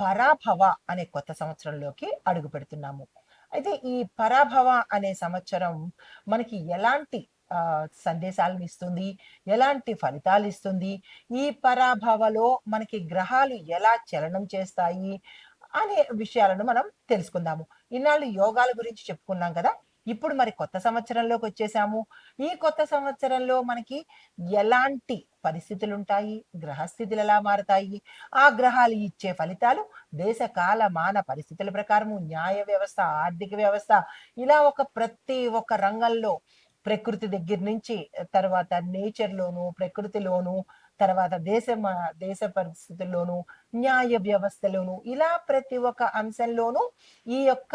పరాభవ అనే కొత్త సంవత్సరంలోకి అడుగు పెడుతున్నాము. అయితే ఈ పరాభవ అనే సంవత్సరం మనకి ఎలాంటి సందేశాలను ఇస్తుంది? ఎలాంటి ఫలితాలు ఇస్తుంది? ఈ పరాభవలో మనకి గ్రహాలు ఎలా చలనం చేస్తాయి? అనే విషయాలను మనం తెలుసుకుందాము. ఇన్నాళ్ళు యోగాల గురించి చెప్పుకున్నాం కదా? ఇప్పుడు మరి కొత్త సంవత్సరంలోకి వచ్చేసాము. ఈ కొత్త సంవత్సరంలో మనకి ఎలాంటి పరిస్థితులు ఉంటాయి గ్రహస్థితులు ఎలా మారతాయి? ఆ గ్రహాలు ఇచ్చే ఫలితాలు దేశ కాల మాన పరిస్థితుల ప్రకారము న్యాయ వ్యవస్థ ఆర్థిక వ్యవస్థ ఇలా ఒక ప్రతి ఒక్క రంగంలో ప్రకృతి దగ్గర నుంచి తర్వాత నేచర్లోను ప్రకృతిలోను తర్వాత దేశ దేశ పరిస్థితుల్లోనూ న్యాయ వ్యవస్థలోను ఇలా ప్రతి ఒక్క అంశంలోనూ ఈ యొక్క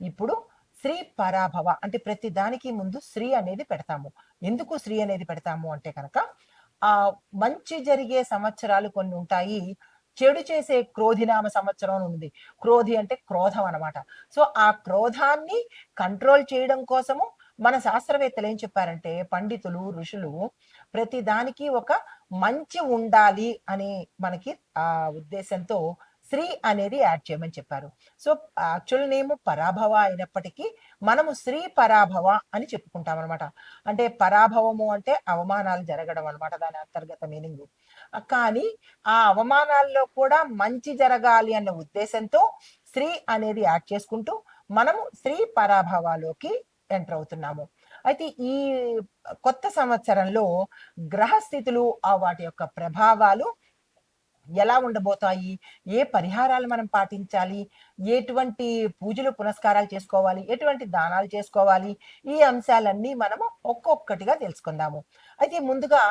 ఇప్పుడు శ్రీ పరాభవ అంటే ప్రతి దానికి ముందు శ్రీ అనేది పెడతాము. ఎందుకు శ్రీ అనేది పెడతాము అంటే కనుక ఆ మంచి జరిగే సంవత్సరాలు కొన్ని ఉంటాయి. చెడు చేసే క్రోధినామ సంవత్సరం అని ఉంది. క్రోధి అంటే క్రోధం అనమాట సో ఆ క్రోధాన్ని కంట్రోల్ చేయడం కోసము మన శాస్త్రవేత్తలు ఏం చెప్పారంటే పండితులు ఋషులు ప్రతి దానికి ఒక మంచి ఉండాలి అని మనకి ఆ ఉద్దేశంతో శ్రీ అనేది యాడ్ చేయమని చెప్పారు. సో యాక్చువల్ నేమ్ పరాభవ అయినప్పటికీ మనము శ్రీ పరాభవ అని చెప్పుకుంటాం అనమాట అంటే పరాభవము అంటే అవమానాలు జరగడం అనమాట దాని అంతర్గత మీనింగ్. కానీ ఆ అవమానాల్లో కూడా మంచి జరగాలి అన్న ఉద్దేశంతో శ్రీ అనేది యాడ్ చేసుకుంటూ మనము శ్రీ పరాభవాలోకి ఎంటర్ అవుతున్నాము. అయితే ఈ కొత్త సంవత్సరంలో గ్రహస్థితులు ఆ వాటి యొక్క ప్రభావాలు ఎలా ఉండబోతాయి? ఏ పరిహారాలు మనం పాటించాలి? ఎటువంటి పూజలు పునస్కారాలు చేసుకోవాలి? ఎటువంటి దానాలు చేసుకోవాలి? ఈ అంశాలన్నీ మనము ఒక్కొక్కటిగా తెలుసుకుందాము. అయితే ముందుగా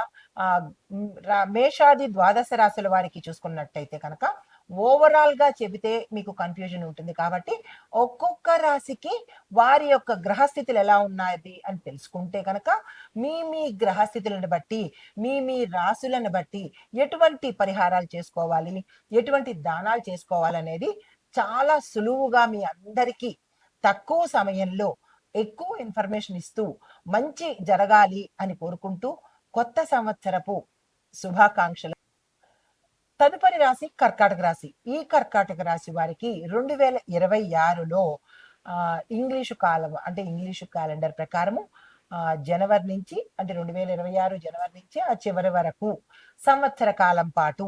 మేషాది ద్వాదశ రాశుల వారికి చూసుకున్నట్టయితే కనుక ఓవరాల్గా చెబితే మీకు కన్ఫ్యూజన్ ఉంటుంది కాబట్టి ఒక్కొక్క రాశికి వారి యొక్క గ్రహస్థితులు ఎలా ఉన్నాయి అని తెలుసుకుంటే కనుక మీ మీ గ్రహస్థితులను బట్టి మీ మీ రాశులను బట్టి ఎటువంటి పరిహారాలు చేసుకోవాలి ఎటువంటి దానాలు చేసుకోవాలనేది చాలా సులువుగా మీ అందరికీ తక్కువ సమయంలో ఎక్కువ ఇన్ఫర్మేషన్ ఇస్తూ మంచి జరగాలి అని కోరుకుంటూ కొత్త సంవత్సరపు శుభాకాంక్షలు. తదుపరి రాశి కర్కాటక రాశి. ఈ కర్కాటక రాశి వారికి రెండు వేల ఇరవై ఆరులో ఇంగ్లీషు కాలం అంటే ఇంగ్లీషు క్యాలెండర్ ప్రకారము జనవరి నుంచి అంటే రెండు వేల ఇరవై ఆరు జనవరి నుంచి ఆ చివరి వరకు సంవత్సర కాలం పాటు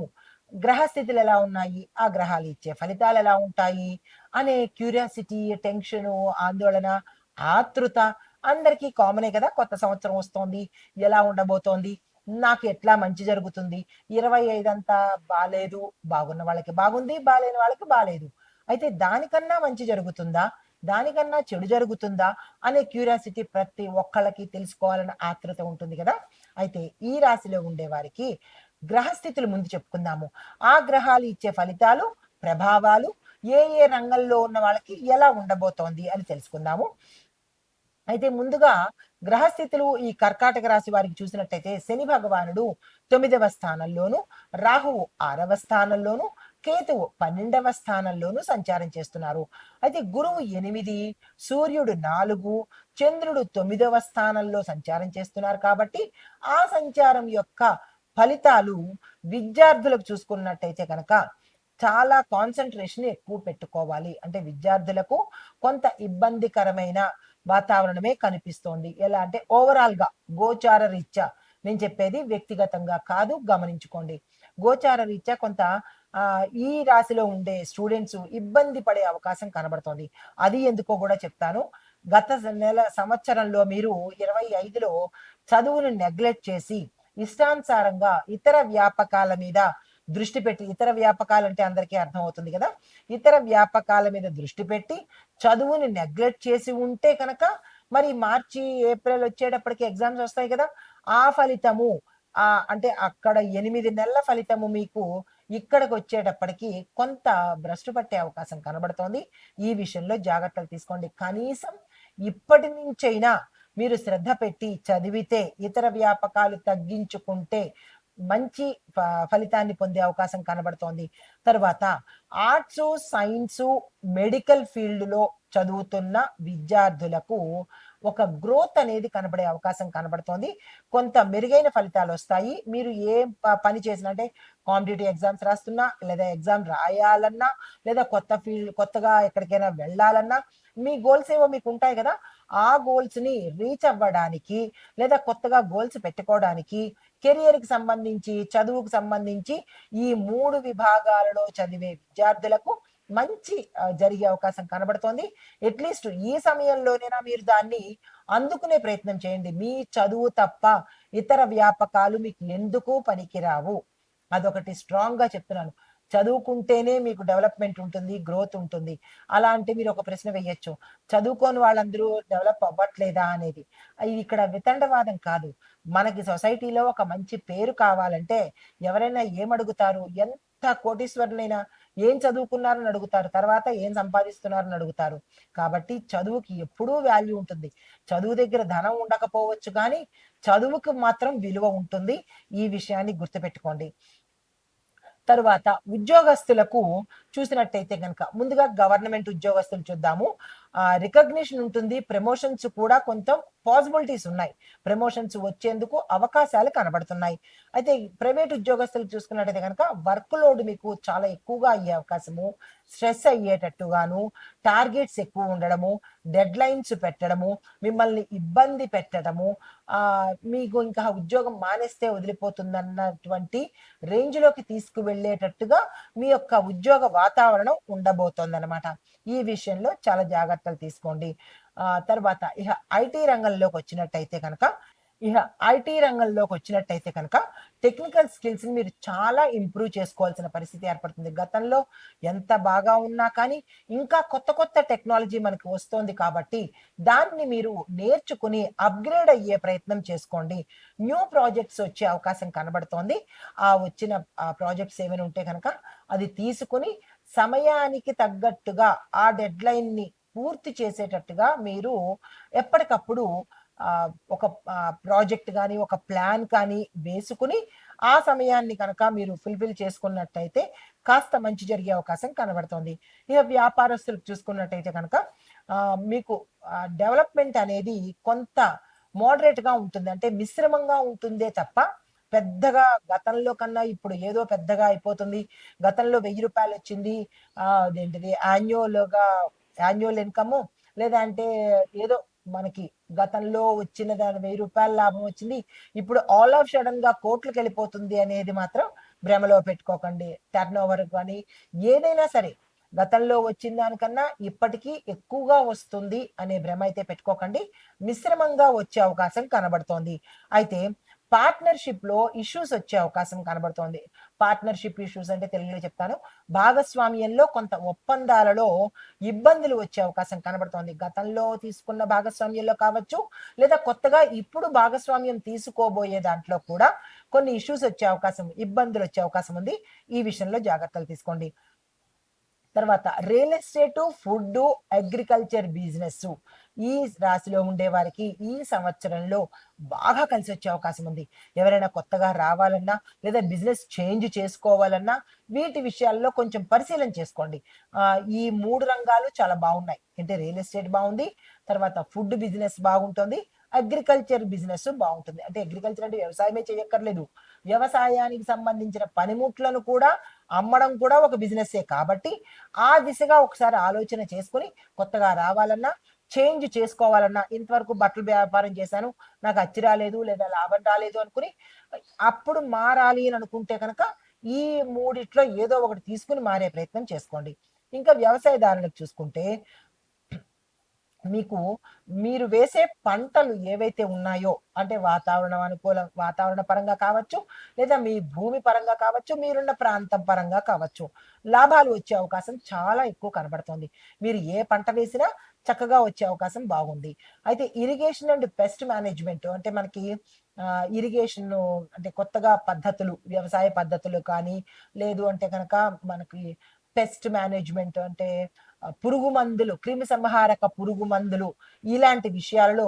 గ్రహస్థితులు ఎలా ఉన్నాయి ఆ గ్రహాలు ఇచ్చే ఫలితాలు ఎలా ఉంటాయి అనే క్యూరియాసిటీ టెన్షన్ ఆందోళన ఆతృత అందరికీ కామనే కదా కొత్త సంవత్సరం వస్తోంది ఎలా ఉండబోతోంది నాకు ఎట్లా మంచి జరుగుతుంది? ఇరవై ఐదు అంతా బాగాలేదు బాగున్న వాళ్ళకి బాగుంది బాగాలేని వాళ్ళకి బాగాలేదు అయితే దానికన్నా మంచి జరుగుతుందా? దానికన్నా చెడు జరుగుతుందా? అనే క్యూరియాసిటీ ప్రతి ఒక్కళ్ళకి తెలుసుకోవాలన్న ఆత్రత ఉంటుంది కదా? అయితే ఈ రాశిలో ఉండే వారికి గ్రహస్థితులు ముందు చెప్పుకుందాము. ఆ గ్రహాలు ఇచ్చే ఫలితాలు ప్రభావాలు ఏ ఏ రంగంలో ఉన్న వాళ్ళకి ఎలా ఉండబోతోంది అని తెలుసుకుందాము. అయితే ముందుగా గ్రహస్థితులు ఈ కర్కాటక రాశి వారికి చూసినట్టయితే శని భగవానుడు తొమ్మిదవ స్థానంలోను రాహువు ఆరవ స్థానంలోను కేతువు పన్నెండవ స్థానంలోను సంచారం చేస్తున్నారు. అయితే గురువు ఎనిమిది సూర్యుడు నాలుగు చంద్రుడు తొమ్మిదవ స్థానంలో సంచారం చేస్తున్నారు కాబట్టి ఆ సంచారం యొక్క ఫలితాలు విద్యార్థులకు చూసుకున్నట్టయితే కనుక చాలా కాన్సన్ట్రేషన్ ఎక్కువ పెట్టుకోవాలి. అంటే విద్యార్థులకు కొంత ఇబ్బందికరమైన వాతావరణమే కనిపిస్తోంది. ఎలా అంటే ఓవరాల్గా గోచార రీత్యా నేను చెప్పేది వ్యక్తిగతంగా కాదు గమనించుకోండి. గోచార రీత్యా కొంత ఈ రాశిలో ఉండే స్టూడెంట్స్ ఇబ్బంది పడే అవకాశం కనబడుతోంది. అది ఎందుకో కూడా చెప్తాను. గత నెల సంవత్సరంలో మీరు ఇరవై ఐదులో చదువును నెగ్లెక్ట్ చేసి ఇష్టానుసారంగా ఇతర వ్యాపకాల మీద దృష్టి పెట్టి ఇతర వ్యాపకాలు అంటే అందరికీ అర్థమవుతుంది కదా. ఇతర వ్యాపకాల మీద దృష్టి పెట్టి చదువుని నెగ్లెక్ట్ చేసి ఉంటే కనుక మరి మార్చి ఏప్రిల్ వచ్చేటప్పటికి ఎగ్జామ్స్ వస్తాయి కదా. ఆ ఫలితము ఆ అంటే అక్కడ ఎనిమిది నెలల ఫలితము మీకు ఇక్కడికి వచ్చేటప్పటికి కొంత భ్రష్టు పట్టే అవకాశం కనబడుతోంది. ఈ విషయంలో జాగ్రత్తలు తీసుకోండి. కనీసం ఇప్పటి నుంచైనా మీరు శ్రద్ధ పెట్టి చదివితే ఇతర వ్యాపకాలు తగ్గించుకుంటే మంచి ఫ- ఫలితాన్ని పొందే అవకాశం కనబడుతోంది. తర్వాత ఆర్ట్స్ సైన్స్ మెడికల్ ఫీల్డ్లో చదువుతున్న విద్యార్థులకు ఒక గ్రోత్ అనేది కనబడే అవకాశం కనబడుతోంది. కొంత మెరుగైన ఫలితాలు వస్తాయి. మీరు ఏ పని చేసినా అంటే కాంపిటేటివ్ ఎగ్జామ్స్ రాస్తున్నా లేదా ఎగ్జామ్ రాయాలన్నా లేదా కొత్త ఫీల్డ్ కొత్తగా ఎక్కడికైనా వెళ్ళాలన్నా మీ గోల్స్ ఏవో మీకు ఉంటాయి కదా ఆ గోల్స్ని రీచ్ అవ్వడానికి లేదా కొత్తగా గోల్స్ పెట్టుకోవడానికి కెరియర్కి సంబంధించి చదువుకు సంబంధించి ఈ మూడు విభాగాలలో చదివే విద్యార్థులకు మంచి జరిగే అవకాశం కనబడుతోంది. అట్లీస్ట్ ఈ సమయంలోనైనా మీరు దాన్ని అందుకునే ప్రయత్నం చేయండి. మీ చదువు తప్ప ఇతర వ్యాపకాలు మీకు ఎందుకు పనికిరావు? అదొకటి స్ట్రాంగ్గా చెప్తున్నాను. చదువుకుంటేనే మీకు డెవలప్మెంట్ ఉంటుంది గ్రోత్ ఉంటుంది. అలాంటి మీరు ఒక ప్రశ్న వేయచ్చు. చదువుకోని వాళ్ళందరూ డెవలప్ అవ్వట్లేదా అనేది. అది ఇక్కడ వితండవాదం కాదు. మనకి సొసైటీలో ఒక మంచి పేరు కావాలంటే ఎవరైనా ఏమడుగుతారు? ఎంత కోటీశ్వరులైనా ఏం చదువుకున్నారని అడుగుతారు. తర్వాత ఏం సంపాదిస్తున్నారని అడుగుతారు. కాబట్టి చదువుకి ఎప్పుడూ వాల్యూ ఉంటుంది. చదువు దగ్గర ధనం ఉండకపోవచ్చు కానీ చదువుకు మాత్రం విలువ ఉంటుంది. ఈ విషయాన్ని గుర్తుపెట్టుకోండి. తరువాత ఉద్యోగస్తులకు చూసినట్టయితే కనుక ముందుగా గవర్నమెంట్ ఉద్యోగస్తులు చూద్దాము. రికగ్నిషన్ ఉంటుంది ప్రమోషన్స్ కూడా కొంత పాసిబిలిటీస్ ఉన్నాయి. ప్రమోషన్స్ వచ్చేందుకు అవకాశాలు కనబడుతున్నాయి. అయితే ప్రైవేట్ ఉద్యోగస్తులు చూసుకున్నట్టయితే కనుక వర్క్ లోడ్ మీకు చాలా ఎక్కువగా అయ్యే అవకాశము. స్ట్రెస్ అయ్యేటట్టుగాను టార్గెట్స్ ఎక్కువ ఉండడము డెడ్ లైన్స్ పెట్టడము మిమ్మల్ని ఇబ్బంది పెట్టడము మీకు ఇంకా ఉద్యోగం మానేస్తే వదిలిపోతుందన్నటువంటి రేంజ్లోకి తీసుకువెళ్ళేటట్టుగా మీ యొక్క ఉద్యోగ వాతావరణం ఉండబోతోందనమాట ఈ విషయంలో చాలా జాగ్రత్తలు తీసుకోండి. తర్వాత ఇక ఐటీ రంగంలోకి వచ్చినట్టయితే కనుక ఇక ఐటీ రంగంలోకి వచ్చినట్టయితే కనుక టెక్నికల్ స్కిల్స్ని మీరు చాలా ఇంప్రూవ్ చేసుకోవాల్సిన పరిస్థితి ఏర్పడుతుంది. గతంలో ఎంత బాగా ఉన్నా కానీ ఇంకా కొత్త కొత్త టెక్నాలజీ మనకి వస్తోంది కాబట్టి దాన్ని మీరు నేర్చుకుని అప్గ్రేడ్ అయ్యే ప్రయత్నం చేసుకోండి. న్యూ ప్రాజెక్ట్స్ వచ్చే అవకాశం కనబడుతోంది. ఆ వచ్చిన ప్రాజెక్ట్స్ ఏమైనా ఉంటే కనుక అది తీసుకుని సమయానికి తగ్గట్టుగా ఆ డెడ్ లైన్ని పూర్తి చేసేటట్టుగా మీరు ఎప్పటికప్పుడు ఒక ప్రాజెక్ట్ కానీ ఒక ప్లాన్ కానీ వేసుకుని ఆ సమయాన్ని కనుక మీరు ఫుల్ఫిల్ చేసుకున్నట్టయితే కాస్త మంచి జరిగే అవకాశం కనబడుతుంది. ఇక వ్యాపారస్తులకు చూసుకున్నట్టయితే కనుక మీకు డెవలప్మెంట్ అనేది కొంత మోడరేట్గా ఉంటుంది. అంటే మిశ్రమంగా ఉంటుందే తప్ప పెద్దగా గతంలో కన్నా ఇప్పుడు ఏదో పెద్దగా అయిపోతుంది. గతంలో వెయ్యి రూపాయలు వచ్చింది. అదేంటిది యాన్యువల్గా యాన్యువల్ ఇన్కమ్ లేదా అంటే ఏదో మనకి గతంలో వచ్చిన దాని వెయ్యి రూపాయల లాభం వచ్చింది. ఇప్పుడు ఆల్ ఆఫ్ సడన్గా కోట్లకు వెళ్ళిపోతుంది అనేది మాత్రం భ్రమలో పెట్టుకోకండి. టర్న్ ఓవర్ కానీ ఏదైనా సరే గతంలో వచ్చిన దానికన్నా ఇప్పటికీ ఎక్కువగా వస్తుంది అనే భ్రమ అయితే పెట్టుకోకండి. మిశ్రమంగా వచ్చే అవకాశం కనబడుతోంది. అయితే పార్ట్నర్షిప్లో ఇష్యూస్ వచ్చే అవకాశం కనబడుతోంది. పార్ట్నర్షిప్ ఇష్యూస్ అంటే తెలుగులో చెప్తాను. భాగస్వామ్యంలో కొంత ఒప్పందాలలో ఇబ్బందులు వచ్చే అవకాశం కనబడుతోంది. గతంలో తీసుకున్న భాగస్వామ్యంలో కావచ్చు లేదా కొత్తగా ఇప్పుడు భాగస్వామ్యం తీసుకోబోయే దాంట్లో కూడా కొన్ని ఇష్యూస్ వచ్చే అవకాశం ఇబ్బందులు వచ్చే అవకాశం ఉంది. ఈ విషయంలో జాగ్రత్తలు తీసుకోండి. తర్వాత real estate food agriculture business ఈ రాశిలో ఉండే వారికి ఈ సంవత్సరంలో బాగా కలిసి వచ్చే అవకాశం ఉంది. ఎవరైనా కొత్తగా రావాలన్నా లేదా బిజినెస్ చేంజ్ చేసుకోవాలన్నా వీటి విషయాల్లో కొంచెం పరిశీలన చేసుకోండి. ఈ మూడు రంగాలు చాలా బాగున్నాయి. అంటే రియల్ ఎస్టేట్ బాగుంది తర్వాత ఫుడ్ బిజినెస్ బాగుంటుంది అగ్రికల్చర్ బిజినెస్ బాగుంటుంది. అంటే అగ్రికల్చర్ అంటే వ్యవసాయమే చేయక్కర్లేదు. వ్యవసాయానికి సంబంధించిన పనిముట్లను కూడా అమ్మడం కూడా ఒక బిజినెస్సే. కాబట్టి ఆ దిశగా ఒకసారి ఆలోచన చేసుకుని కొత్తగా రావాలన్నా చేంజ్ చేసుకోవాలన్నా ఇంతవరకు బట్టలు వ్యాపారం చేశాను. నాకు అచ్చి రాలేదు లేదా లాభం రాలేదు అనుకుని అప్పుడు మారాలి అని అనుకుంటే కనుక ఈ మూడిట్లో ఏదో ఒకటి తీసుకుని మారే ప్రయత్నం చేసుకోండి. ఇంకా వ్యవసాయదారులకు చూసుకుంటే మీకు మీరు వేసే పంటలు ఏవైతే ఉన్నాయో అంటే వాతావరణం అనుకూల వాతావరణ పరంగా కావచ్చు లేదా మీ భూమి పరంగా కావచ్చు మీరున్న ప్రాంతం పరంగా కావచ్చు లాభాలు వచ్చే అవకాశం చాలా ఎక్కువ కనబడుతుంది. మీరు ఏ పంట వేసినా చక్కగా వచ్చే అవకాశం బాగుంది. అయితే ఇరిగేషన్ అండ్ పెస్ట్ మేనేజ్మెంట్ అంటే మనకి ఇరిగేషన్ అంటే కొత్తగా పద్ధతులు వ్యవసాయ పద్ధతులు కానీ లేదు అంటే కనుక మనకి పెస్ట్ మేనేజ్మెంట్ అంటే పురుగు మందులు క్రిమి సంహారక పురుగు మందులు ఇలాంటి విషయాలలో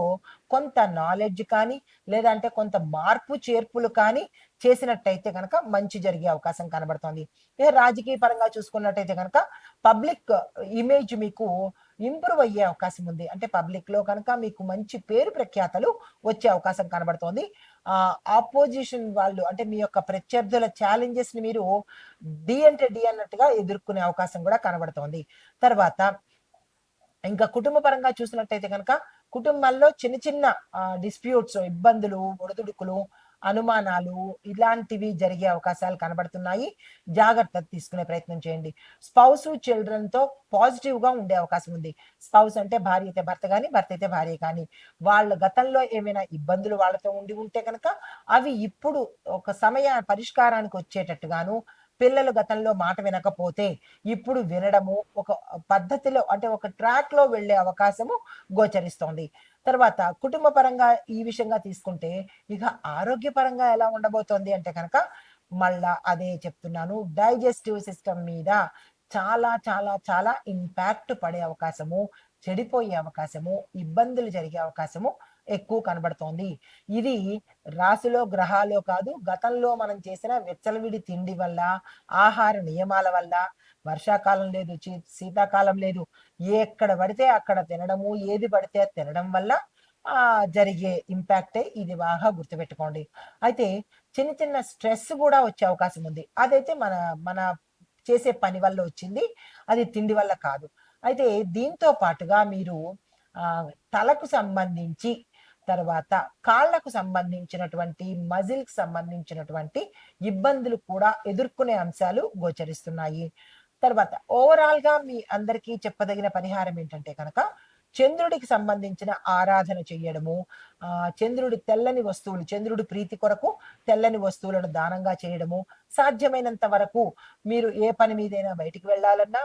కొంత నాలెడ్జ్ కానీ లేదంటే కొంత మార్పు చేర్పులు కానీ చేసినట్టయితే కనుక మంచి జరిగే అవకాశం కనబడుతోంది. ఇక రాజకీయ పరంగా చూసుకున్నట్టయితే కనుక పబ్లిక్ ఇమేజ్ మీకు ఇంప్రూవ్ అయ్యే అవకాశం ఉంది. అంటే పబ్లిక్లో కనుక మీకు మంచి పేరు ప్రఖ్యాతలు వచ్చే అవకాశం కనబడుతోంది. ఆ ఆపోజిషన్ వాళ్ళు అంటే మీ యొక్క ప్రత్యర్థుల ఛాలెంజెస్ని మీరు డి అంటే డి అన్నట్టుగా ఎదుర్కొనే అవకాశం కూడా కనబడుతోంది. తర్వాత ఇంకా కుటుంబ పరంగా చూసినట్టయితే కనుక కుటుంబాల్లో చిన్న చిన్న డిస్ప్యూట్స్ ఇబ్బందులు ఒడిదుడుకులు అనుమానాలు ఇలాంటివి జరిగే అవకాశాలు కనబడుతున్నాయి. జాగ్రత్త తీసుకునే ప్రయత్నం చేయండి. స్పౌస్ చిల్డ్రన్తో పాజిటివ్గా ఉండే అవకాశం ఉంది. స్పౌస్ అంటే భార్య అయితే భర్త కానీ భర్త అయితే భార్య కానీ. వాళ్ళ గతంలో ఏమైనా ఇబ్బందులు వాళ్ళతో ఉండి ఉంటే కనుక అవి ఇప్పుడు ఒక సమయ పరిష్కారానికి వచ్చేటట్టుగాను పిల్లలు గతంలో మాట వినకపోతే ఇప్పుడు వినడము ఒక పద్ధతిలో అంటే ఒక ట్రాక్లో వెళ్ళే అవకాశము గోచరిస్తోంది. తర్వాత కుటుంబ పరంగా ఈ విషయంగా తీసుకుంటే ఇక ఆరోగ్యపరంగా ఎలా ఉండబోతోంది అంటే కనుక మళ్ళా అదే చెప్తున్నాను. డైజెస్టివ్ సిస్టమ్ మీద చాలా చాలా చాలా ఇంపాక్ట్ పడే అవకాశము చెడిపోయే అవకాశము ఇబ్బందులు జరిగే అవకాశము ఎక్కువ కనబడుతోంది. ఇది రాశిలో గ్రహాలో కాదు గతంలో మనం చేసిన వెచ్చలవిడి తిండి వల్ల ఆహార నియమాల వల్ల వర్షాకాలం లేదు శీతాకాలం లేదు ఎక్కడ పడితే అక్కడ తినడము ఏది పడితే అది తినడం వల్ల ఆ జరిగే ఇంపాక్టే ఇది బాగా గుర్తుపెట్టుకోండి. అయితే చిన్న చిన్న స్ట్రెస్ కూడా వచ్చే అవకాశం ఉంది. అదైతే మన మన చేసే పని వల్ల వచ్చింది అది తిండి వల్ల కాదు. అయితే దీంతో పాటుగా మీరు తలకు సంబంధించి తర్వాత కాళ్ళకు సంబంధించినటువంటి మజిల్కి సంబంధించినటువంటి ఇబ్బందులు కూడా ఎదుర్కొనే అంశాలు గోచరిస్తున్నాయి. తర్వాత ఓవరాల్గా మీ అందరికీ చెప్పదగిన పరిహారం ఏంటంటే కనుక చంద్రుడికి సంబంధించిన ఆరాధన చేయడము ఆ చంద్రుడి తెల్లని వస్తువులు చంద్రుడి ప్రీతి కొరకు తెల్లని వస్తువులను దానంగా చేయడము సాధ్యమైనంత వరకు మీరు ఏ పని మీదైనా బయటికి వెళ్ళాలన్నా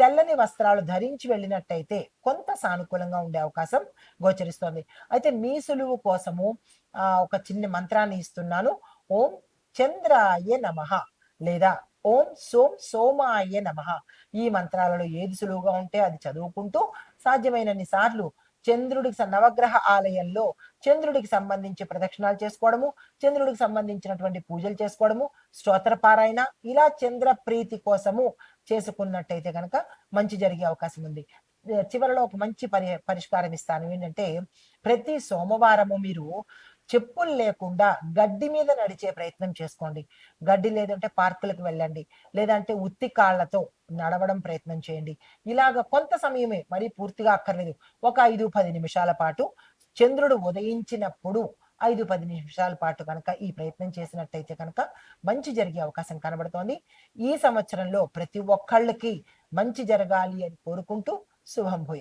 తెల్లని వస్త్రాలు ధరించి వెళ్ళినట్టయితే కొంత సానుకూలంగా ఉండే అవకాశం గోచరిస్తోంది. అయితే మీ సులువు కోసము ఆ ఒక చిన్న మంత్రాన్ని ఇస్తున్నాను. ఓం చంద్రాయ నమః లేదా ఓం సోం సోమాయ నమః. ఈ మంత్రాలలో ఏది సులువుగా ఉంటే అది చదువుకుంటూ సాధ్యమైనన్ని సార్లు చంద్రుడికి నవగ్రహ ఆలయంలో చంద్రుడికి సంబంధించి ప్రదక్షిణాలు చేసుకోవడము చంద్రుడికి సంబంధించినటువంటి పూజలు చేసుకోవడము స్తోత్ర పారాయణ ఇలా చంద్ర ప్రీతి కోసము చేసుకున్నట్టయితే కనుక మంచి జరిగే అవకాశం ఉంది. చివరిలో చివరలో ఒక మంచి పరి పరిష్కారం ఇస్తాను. ఏంటంటే ప్రతి సోమవారము మీరు చెప్పులు లేకుండా గడ్డి మీద నడిచే ప్రయత్నం చేసుకోండి. గడ్డి లేదంటే పార్కులకు వెళ్ళండి. లేదంటే ఉత్తి కాళ్ళతో నడవడం ప్రయత్నం చేయండి. ఇలాగ కొంత సమయమే మరి పూర్తిగా అక్కర్లేదు. ఒక ఐదు పది నిమిషాల పాటు చంద్రుడు ఉదయించినప్పుడు ఐదు పది నిమిషాల పాటు కనుక ఈ ప్రయత్నం చేసినట్టయితే కనుక మంచి జరిగే అవకాశం కనబడుతోంది. ఈ సంవత్సరంలో ప్రతి ఒక్కళ్ళకి మంచి జరగాలి అని కోరుకుంటూ శుభం భూయ.